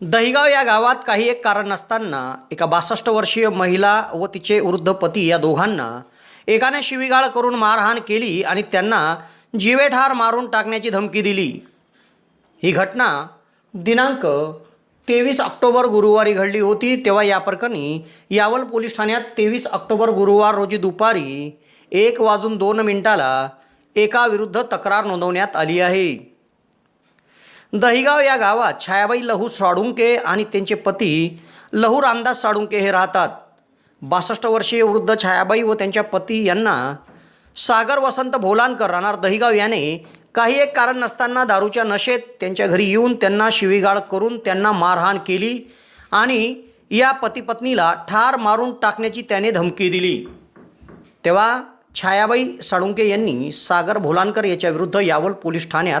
दहिगाव या गावात काही एक कारण नसताना एका बासष्ट वर्षीय महिला व तिचे वृद्ध पती या दोघांना एकाने शिवीगाळ करून मारहाण केली आणि त्यांना जीवेठार मारून टाकण्याची धमकी दिली. ही घटना दिनांक तेवीस ऑक्टोबर गुरुवारी घडली होती तेव्हा या प्रकरणी यावल पोलीस ठाण्यात तेवीस ऑक्टोबर गुरुवार रोजी दुपारी एक वाजून दोन मिनिटाला एकाविरुद्ध तक्रार नोंदवण्यात आली आहे. दहिगाव या गावात छायाबाई लहू साळुंके आणि त्यांचे पती लहू रामदास साळुंके हे राहतात. बासष्ट वर्षीय वृद्ध छायाबाई व त्यांच्या पती यांना सागर वसंत भोलानकर राहणार दहिगाव याने काही एक कारण नसताना दारूच्या नशेत त्यांच्या घरी येऊन त्यांना शिवीगाळ करून त्यांना मारहाण केली आणि या पतीपत्नीला ठार मारून टाकण्याची त्याने धमकी दिली. तेव्हा छायाबाई साळुंके यांनी सागर भोलानकर याच्याविरुद्ध यावल पोलीस ठाण्यात